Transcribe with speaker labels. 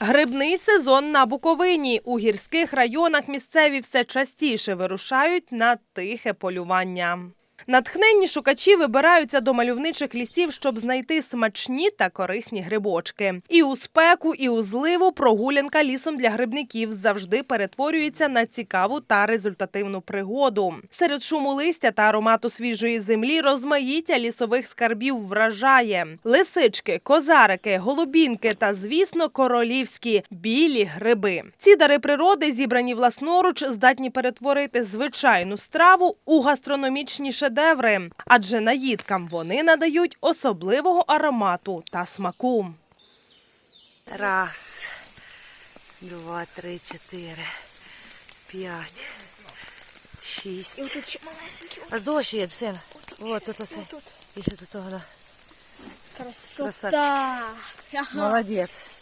Speaker 1: Грибний сезон на Буковині. У гірських районах місцеві все частіше вирушають на тихе полювання. Натхненні шукачі вибираються до мальовничих лісів, щоб знайти смачні та корисні грибочки. І у спеку, і у зливу прогулянка лісом для грибників завжди перетворюється на цікаву та результативну пригоду. Серед шуму листя та аромату свіжої землі розмаїття лісових скарбів вражає. Лисички, козарики, голубінки та, звісно, королівські білі гриби. Ці дари природи, зібрані власноруч, здатні перетворити звичайну страву у гастрономічні шедеври, адже наїдкам вони надають особливого аромату та смаку.
Speaker 2: Раз, два, три, чотири, п'ять, шість.
Speaker 3: І отут малесенький.
Speaker 2: А ще є, син. Вот тут.
Speaker 3: Отут.
Speaker 2: І ще тут того.
Speaker 3: Красота.
Speaker 2: Молодець.